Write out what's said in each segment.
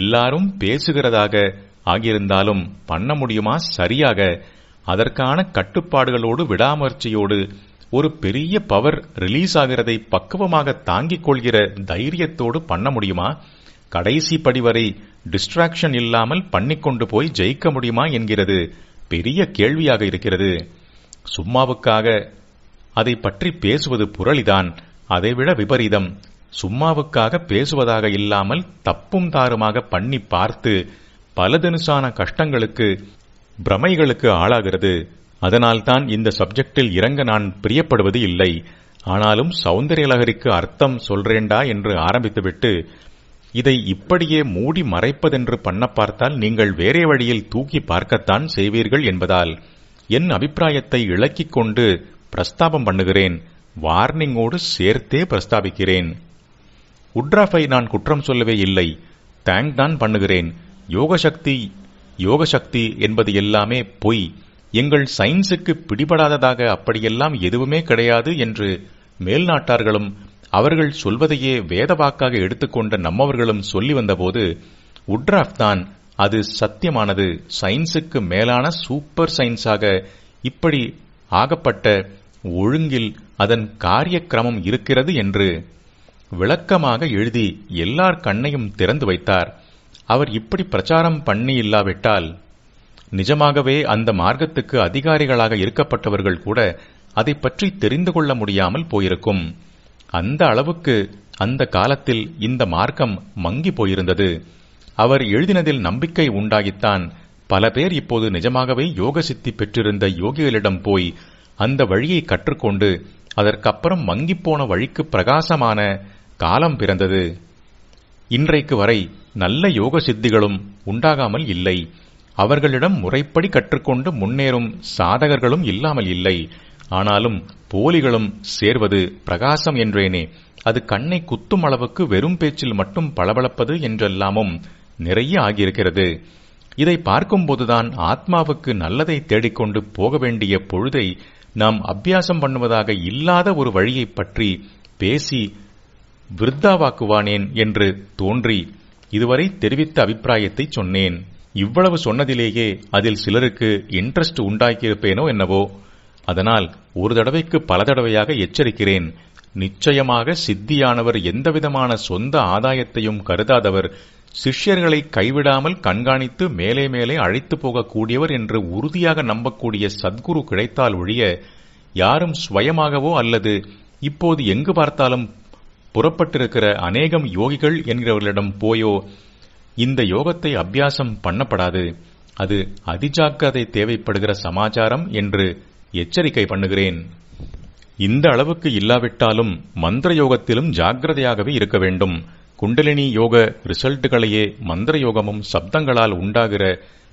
எல்லாரும் பேசுகிறதாக ஆகியிருந்தாலும் பண்ண முடியுமா சரியாக? அதற்கான கட்டுப்பாடுகளோடு விடாமுயற்சியோடு ஒரு பெரிய பவர் ரிலீஸ் ஆகிறதை பக்குவமாக தாங்கிக் கொள்கிற தைரியத்தோடு பண்ண முடியுமா? கடைசி படி வரை டிஸ்ட்ராக்ஷன் இல்லாமல் பண்ணிக்கொண்டு போய் ஜெயிக்க முடியுமா என்கிறது பெரிய கேள்வியாக இருக்கிறது. சும்மாவுக்காக அதை பற்றி பேசுவது புரளிதான். அதைவிட விபரீதம். சும்மாவுக்காக பேசுவதாக இல்லாமல் தப்பும் தாறுமாக பண்ணி பார்த்து பலதனுசான கஷ்டங்களுக்கு பிரமைகளுக்கு ஆளாகிறது. அதனால்தான் இந்த சப்ஜெக்டில் இறங்க நான் பிரியப்படுவது இல்லை. ஆனாலும் சௌந்தரியலகரிக்கு அர்த்தம் சொல்றேண்டா என்று ஆரம்பித்துவிட்டு இதை இப்படியே மூடி மறைப்பதென்று பண்ண பார்த்தால் நீங்கள் வேறே வழியில் தூக்கி பார்க்கத்தான் செய்வீர்கள் என்பதால் என் அபிப்பிராயத்தை இழக்கிக் கொண்டு பிரஸ்தாபம் பண்ணுகிறேன். வார்னிங்கோடு சேர்த்தே பிரஸ்தாபிக்கிறேன். உட்ராஃபை நான் குற்றம் சொல்லவே இல்லை. தேங்க் தான் பண்ணுகிறேன். யோகசக்தி யோகசக்தி என்பது எல்லாமே பொய். எங்கள் சயின்ஸுக்கு பிடிபடாததாக அப்படியெல்லாம் எதுவுமே கிடையாது என்று மேல்நாட்டார்களும் அவர்கள் சொல்வதையே வேதவாக்காக எடுத்துக்கொண்ட நம்மவர்களும் சொல்லி வந்தபோது உட்ராஃப் தான் அது சத்தியமானது. சயின்ஸுக்கு மேலான சூப்பர் சயின்ஸாக இப்படி ஆகப்பட்ட ஒழுங்கில் அதன் காரிய கிரமம் இருக்கிறது என்று விளக்கமாக எழுதி எல்லார் கண்ணையும் திறந்து வைத்தார். அவர் இப்படி பிரச்சாரம் பண்ணி இல்லாவிட்டால் நிஜமாகவே அந்த மார்க்கத்துக்கு அதிகாரிகளாக இருக்கப்பட்டவர்கள் கூட அதை பற்றி தெரிந்து கொள்ள முடியாமல் போயிருக்கும். அந்த அளவுக்கு அந்த காலத்தில் இந்த மார்க்கம் மங்கி போயிருந்தது. அவர் எழுதினதில் நம்பிக்கை உண்டாகித்தான். பல பேர் இப்போது நிஜமாகவே யோக சித்தி பெற்றிருந்த யோகிகளிடம் போய் அந்த வழியை கற்றுக்கொண்டு அதற்கப்புறம் மங்கிப்போன வழிக்கு பிரகாசமான காலம் பிறந்தது. இன்றைக்கு வரை நல்ல யோக சித்திகளும் உண்டாகாமல் இல்லை. அவர்களிடம் முறைப்படி கற்றுக்கொண்டு முன்னேறும் சாதகர்களும் இல்லாமல் இல்லை. ஆனாலும் போலிகளும் சேர்வது பிரகாசம் என்றேனே. அது கண்ணை குத்தும் அளவுக்கு வெறும் பேச்சில் மட்டும் பளபளப்பது என்றெல்லாமும் நிறைய ஆகியிருக்கிறது. இதை பார்க்கும்போதுதான் ஆத்மாவுக்கு நல்லதை தேடிக்கொண்டு போக வேண்டிய பொழுதை நாம் அபியாசம் பண்ணுவதாக இல்லாத ஒரு வழியைப் பற்றி பேசி விருத்தாவாக்குவானேன் என்று தோன்றி இதுவரை தெரிவித்த அபிப்பிராயத்தை சொன்னேன். இவ்வளவு சொன்னதிலேயே அதில் சிலருக்கு இன்ட்ரெஸ்ட் உண்டாக்கியிருப்பேனோ என்னவோ. அதனால் ஒரு தடவைக்கு பல தடவையாக எச்சரிக்கிறேன். நிச்சயமாக சித்தியானவர் எந்தவிதமான சொந்த ஆதாயத்தையும் கருதாதவர். சிஷ்யர்களை கைவிடாமல் கண்காணித்து மேலே மேலே அழைத்து போகக்கூடியவர் என்று உறுதியாக நம்பக்கூடிய சத்குரு கிடைத்தால் ஒழிய யாரும் ஸ்வயமாகவோ அல்லது இப்போது எங்கு பார்த்தாலும் புறப்பட்டிருக்கிற அநேகம் யோகிகள் என்கிறவர்களிடம் போயோ இந்த யோகத்தை அபியாசம் பண்ணப்படாது. அது அதிஜாக்கிரதை தேவைப்படுகிற சமாச்சாரம் என்று எச்சரிக்கை பண்ணுகிறேன். இந்த அளவுக்கு இல்லாவிட்டாலும் மந்திர யோகத்திலும் ஜாக்கிரதையாகவே இருக்க வேண்டும். குண்டலினி யோக ரிசல்ட்டுகளையே மந்திர யோகமும் சப்தங்களால் உண்டாகிற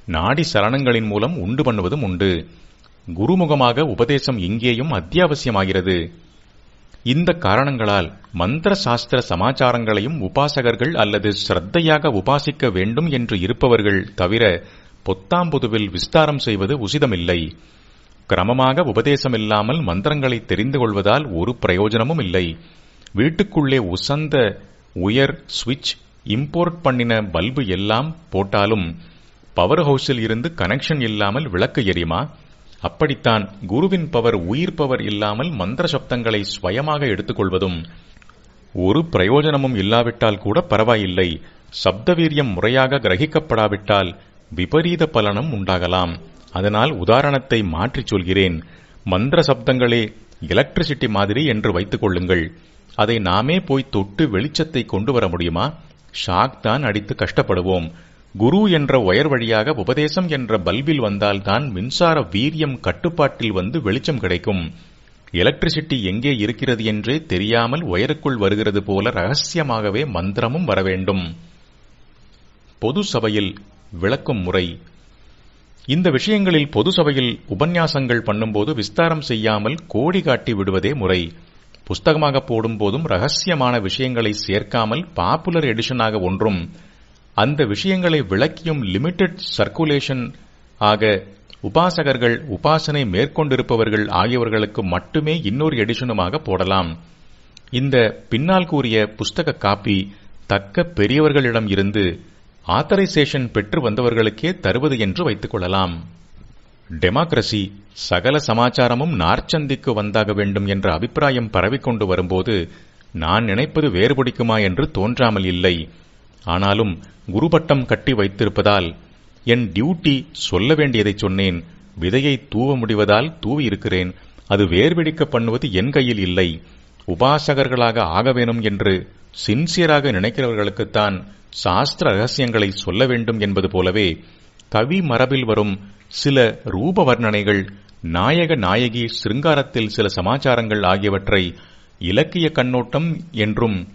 நாடி சரணங்களின் மூலம் உண்டு பண்ணுவதும் உண்டு. குருமுகமாக உபதேசம் இங்கேயும் அத்தியாவசியமாகிறது. இந்த காரணங்களால் மந்திர சாஸ்திர சமாச்சாரங்களையும் உபாசகர்கள் அல்லது ஸ்ரத்தையாக உபாசிக்க வேண்டும் என்று இருப்பவர்கள் தவிர பொத்தாம்புதுவில் விஸ்தாரம் செய்வது உசிதமில்லை. கிரமமாக உபதேசமில்லாமல் மந்திரங்களை தெரிந்து கொள்வதால் ஒரு பிரயோஜனமும் இல்லை. வீட்டுக்குள்ளே உசந்த உயர் சுவிட்ச் இம்போர்ட் பண்ணின பல்பு எல்லாம் போட்டாலும் பவர் ஹவுஸில் இருந்து கனெக்ஷன் இல்லாமல் விளக்கு எரியுமா? அப்படித்தான் குருவின் பவர் உயிர் பவர் இல்லாமல் மந்திர சப்தங்களை ஸ்வயமாக எடுத்துக்கொள்வதும் ஒரு பிரயோஜனமும் இல்லாவிட்டால் கூட பரவாயில்லை. சப்த வீரியம் முறையாக கிரகிக்கப்படாவிட்டால் விபரீத பலனும் உண்டாகலாம். அதனால் உதாரணத்தை மாற்றிச் சொல்கிறேன். மந்திர சப்தங்களே எலக்ட்ரிசிட்டி மாதிரி என்று வைத்துக் கொள்ளுங்கள். அதை நாமே போய் தொட்டு வெளிச்சத்தை கொண்டு வர முடியுமா? ஷாக் தான் அடித்து கஷ்டப்படுவோம். குரு என்ற ஒயர் வழியாக உபதேசம் என்ற பல்பில் வந்தால்தான் மின்சார வீரியம் கட்டுப்பாட்டில் வந்து வெளிச்சம் கிடைக்கும். எலக்ட்ரிசிட்டி எங்கே இருக்கிறது என்றே தெரியாமல் ஒயருக்குள் வருகிறது போல ரகசியமாகவே மந்திரமும் வர வேண்டும். பொது சபையில் விளக்கும் முறை. இந்த விஷயங்களில் பொது சபையில் உபன்யாசங்கள் பண்ணும்போது விஸ்தாரம் செய்யாமல் கோடி காட்டி விடுவதே முறை. புஸ்தகமாக போடும்போதும் ரகசியமான விஷயங்களை சேர்க்காமல் பாப்புலர் எடிஷனாக ஒன்றும். அந்த விஷயங்களை விளக்கியும் லிமிடெட் சர்க்குலேஷன் ஆக உபாசகர்கள் உபாசனை மேற்கொண்டிருப்பவர்கள் ஆகியவர்களுக்கு மட்டுமே இன்னொரு எடிஷனுமாக போடலாம். இந்த பின்னால் கூறிய புஸ்தக காப்பி தக்க பெரியவர்களிடம் இருந்து ஆத்தரைசேஷன் பெற்று வந்தவர்களுக்கே தருவது என்று வைத்துக் கொள்ளலாம். டெமோக்ரசி சகல சமாச்சாரமும் நார்ச்சந்திக்கு வந்தாக வேண்டும் என்ற அபிப்பிராயம் பரவிக்கொண்டு வரும்போது நான் நினைப்பது வேறுபடிக்குமா என்று தோன்றாமல் இல்லை. ஆனாலும் குருபட்டம் கட்டி வைத்திருப்பதால் என் டியூட்டி சொல்ல வேண்டியதை சொன்னேன். விதையை தூவ முடிவதால் தூவி இருக்கிறேன். அது வேர்வெடிக்க பண்ணுவது என் கையில் இல்லை. உபாசகர்களாக ஆக வேணும் என்று சின்சியராக நினைக்கிறவர்களுக்குத்தான் சாஸ்திர ரகசியங்களை சொல்ல வேண்டும் என்பது போலவே கவி மரபில் வரும் சில ரூப வர்ணனைகள் நாயக நாயகி சிருங்காரத்தில் சில சமாச்சாரங்கள் ஆகியவற்றை இலக்கிய கண்ணோட்டம் என்றும்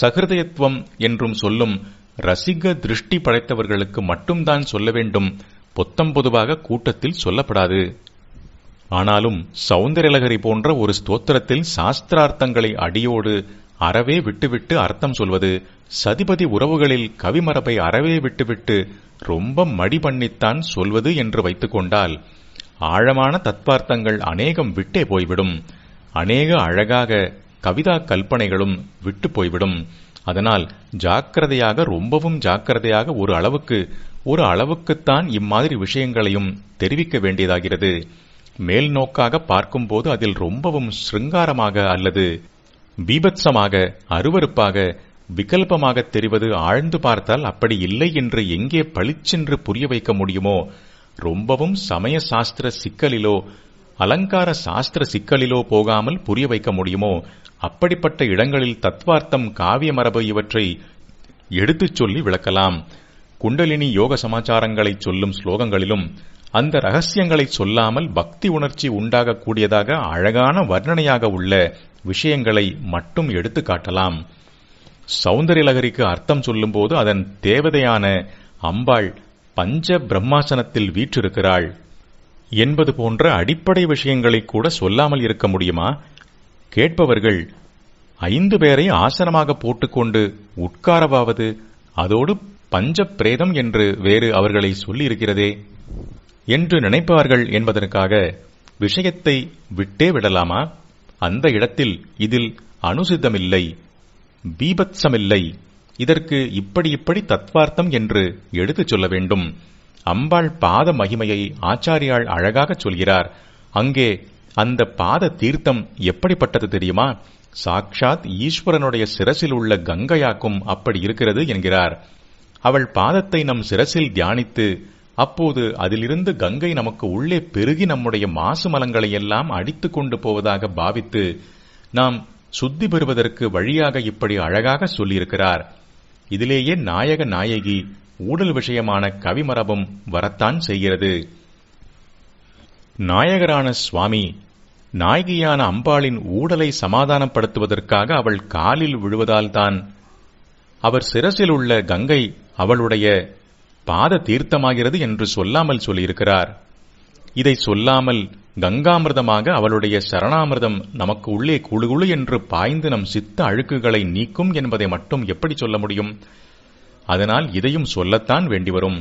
சகிருதயத்துவம் என்றும் சொல்லும் ரசிக திருஷ்டி படைத்தவர்களுக்கு மட்டும்தான் சொல்ல வேண்டும். பொத்தம் பொதுவாக கூட்டத்தில் சொல்லப்படாது. ஆனாலும் சௌந்தரலகரி போன்ற ஒரு ஸ்தோத்திரத்தில் சாஸ்திரார்த்தங்களை அடியோடு அறவே விட்டுவிட்டு அர்த்தம் சொல்வது சதிபதி உறவுகளில் கவிமரபை அறவே விட்டுவிட்டு ரொம்ப மடி பண்ணித்தான் சொல்வது என்று வைத்துக்கொண்டால் ஆழமான தத்வார்த்தங்கள் அநேகம் விட்டே போய்விடும். அநேக அழகாக கவிதா கல்பனைகளும் விட்டு போய்விடும். அதனால் ஜாக்கிரதையாக ரொம்பவும் ஜாக்கிரதையாக ஒரு அளவுக்கு ஒரு அளவுக்குத்தான் இம்மாதிரி விஷயங்களையும் தெரிவிக்க வேண்டியதாகிறது. மேல் நோக்காக பார்க்கும்போது அதில் ரொம்பவும் சிருங்காரமாக அல்லது பீபத்சமாக அருவருப்பாக விகல்பமாக தெரிவது ஆழ்ந்து பார்த்தால் அப்படி இல்லை என்று எங்கே பளிச்சென்று புரிய வைக்க முடியுமோ? ரொம்பவும் சமய சாஸ்திர சிக்கலிலோ அலங்கார சாஸ்திர சிக்கலிலோ போகாமல் புரிய வைக்க முடியுமோ? அப்படிப்பட்ட இடங்களில் தத்வார்த்தம் காவிய மரபு இவற்றை எடுத்துச் சொல்லி விளக்கலாம். குண்டலினி யோக சமாச்சாரங்களை சொல்லும் ஸ்லோகங்களிலும் அந்த ரகசியங்களை சொல்லாமல் பக்தி உணர்ச்சி உண்டாகக்கூடியதாக அழகான வர்ணனையாக உள்ள விஷயங்களை மட்டும் எடுத்து காட்டலாம். சௌந்தரியலகரிக்கு அர்த்தம் சொல்லும்போது அதன் தேவதையான அம்பாள் பஞ்ச பிரம்மாசனத்தில் வீற்றிருக்கிறாள். என்பது போன்ற அடிப்படை விஷயங்களை கூட சொல்லாமல் இருக்க முடியுமா? கேட்பவர்கள் ஐந்து பேரை ஆசனமாக போட்டுக்கொண்டு உட்காரவாவது அதோடு பஞ்ச பிரேதம் என்று வேறு அவர்களை சொல்லியிருக்கிறதே என்று நினைப்பார்கள் என்பதற்காக விஷயத்தை விட்டே விடலாமா? அந்த இடத்தில் இதில் அனுசிதமில்லை பீபத்சமில்லை. இதற்கு இப்படி இப்படி தத்வார்த்தம் என்று எடுத்துச் சொல்ல வேண்டும். அம்பாள் பாத மகிமையை ஆச்சாரியாள் அழகாகச் சொல்கிறார். அங்கே அந்த பாத தீர்த்தம் எப்படிப்பட்டது தெரியுமா? சாக்ஷாத் ஈஸ்வரனுடைய சிரசில் உள்ள கங்கையாக்கும் அப்படி இருக்கிறது என்கிறார். அவள் பாதத்தை நம் சிரசில் தியானித்து அப்போது அதிலிருந்து கங்கை நமக்கு உள்ளே பெருகி நம்முடைய மாசு மலங்களை எல்லாம் அடித்துக் கொண்டு போவதாக பாவித்து நாம் சுத்தி பெறுவதற்கு வழியாக இப்படி அழகாக சொல்லியிருக்கிறார். இதிலேயே நாயக நாயகி ஊடல் விஷயமான கவிமரபும் வரத்தான் செய்கிறது. நாயகரான சுவாமி நாயகியான அம்பாளின் ஊடலை சமாதானப்படுத்துவதற்காக அவள் காலில் விழுவதால்தான் அவர் சிரசில் உள்ள கங்கை அவளுடைய பாத தீர்த்தமாகிறது என்று சொல்லாமல் சொல்லியிருக்கிறார். இதை சொல்லாமல் கங்காமிரதமாக அவளுடைய சரணாமிரதம் நமக்கு உள்ளே குழுகுழு என்று பாய்ந்து நம் சித்த அழுக்குகளை நீக்கும் என்பதை மட்டும் எப்படி சொல்ல முடியும்? அதனால் இதையும் சொல்லத்தான் வேண்டி வரும்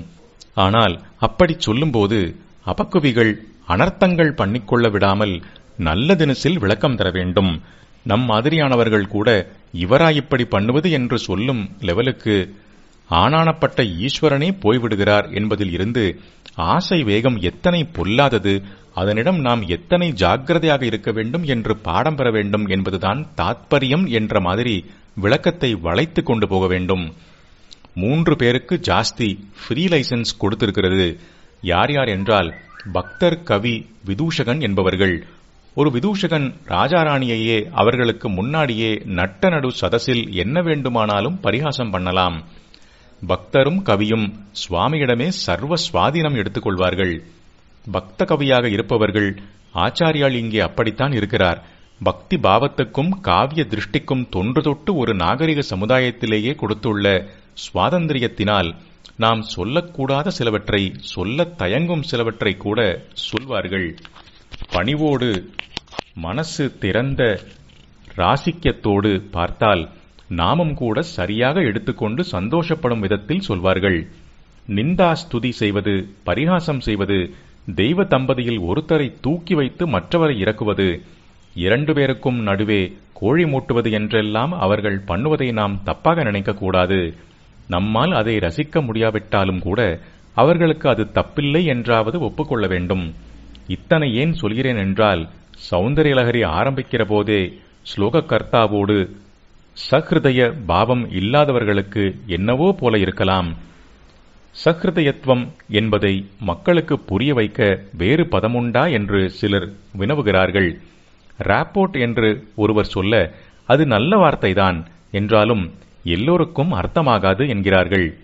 ஆனால் அப்படி சொல்லும்போது அபக்குவிகள் அனர்த்தங்கள் பண்ணிக்கொள்ள விடாமல் நல்ல தினசில் விளக்கம் தர வேண்டும். நம் மாதிரியானவர்கள் கூட இவரா இப்படி பண்ணுவது என்று சொல்லும் லெவலுக்கு ஆனானப்பட்ட ஈஸ்வரனே போய்விடுகிறார் என்பதில் இருந்து ஆசை வேகம் எத்தனை பொல்லாதது அதனிடம் நாம் எத்தனை ஜாக்கிரதையாக இருக்க வேண்டும் என்று பாடம் பெற வேண்டும் என்பதுதான் தாத்பரியம் என்ற மாதிரி விளக்கத்தை வளைத்து கொண்டு போக வேண்டும். மூன்று பேருக்கு ஜாஸ்தி ஃப்ரீ லைசன்ஸ் கொடுத்திருக்கிறது. யார் யார் என்றால் பக்தர் கவி விதூஷகன் என்பவர்கள். ஒரு விதூஷகன் ராஜாராணியையே அவர்களுக்கு முன்னாடியே நட்ட நடு சதசில் என்ன வேண்டுமானாலும் பரிகாசம் பண்ணலாம். பக்தரும் கவியும் சுவாமியிடமே சர்வ சுவாதீனம் எடுத்துக்கொள்வார்கள். பக்த கவியாக இருப்பவர்கள் ஆச்சாரியால் இங்கே அப்படித்தான் இருக்கிறார். பக்தி பாவத்துக்கும் காவிய திருஷ்டிக்கும் தொன்று தொட்டு ஒரு நாகரிக சமுதாயத்திலேயே கொடுத்துள்ள சுவாதந்திரியத்தினால் நாம் சொல்லக்கூடாத சிலவற்றை சொல்லத் தயங்கும் சிலவற்றை கூட சொல்வார்கள். பணிவோடு மனசு திறந்த ராசிக்கியத்தோடு பார்த்தால் நாமும் கூட சரியாக எடுத்துக்கொண்டு சந்தோஷப்படும் விதத்தில் சொல்வார்கள். நிந்தா ஸ்துதி செய்வது பரிகாசம் செய்வது தெய்வ தம்பதியில் ஒருத்தரை தூக்கி வைத்து மற்றவரை இறக்குவது இரண்டு பேருக்கும் நடுவே கோழி மூட்டுவது என்றெல்லாம் அவர்கள் பண்ணுவதை நாம் தப்பாக நினைக்கக்கூடாது. நம்மால் அதை ரசிக்க முடியாவிட்டாலும் கூட அவர்களுக்கு அது தப்பில்லை என்றாவது ஒப்புக்கொள்ள வேண்டும். இத்தனை ஏன் சொல்கிறேன் என்றால் சௌந்தரியலகரி ஆரம்பிக்கிற போதே ஸ்லோக கர்த்தாவோடு சஹிருதய பாவம் இல்லாதவர்களுக்கு என்னவோ போல இருக்கலாம். சஹிருதயத்துவம் என்பதை மக்களுக்கு புரிய வைக்க வேறு பதமுண்டா என்று சிலர் வினவுகிறார்கள். ராப்போர்ட் என்று ஒருவர் சொல்ல அது நல்ல வார்த்தைதான். என்றாலும் எல்லோருக்கும் அர்த்தமாகாது என்கிறார்கள்.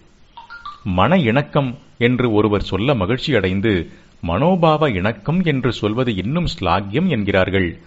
மன இணக்கம் என்று ஒருவர் சொல்ல மகிழ்ச்சியடைந்து மனோபாவ இணக்கம் என்று சொல்வது இன்னும் ஸ்லாக்கியம் என்கிறார்கள்.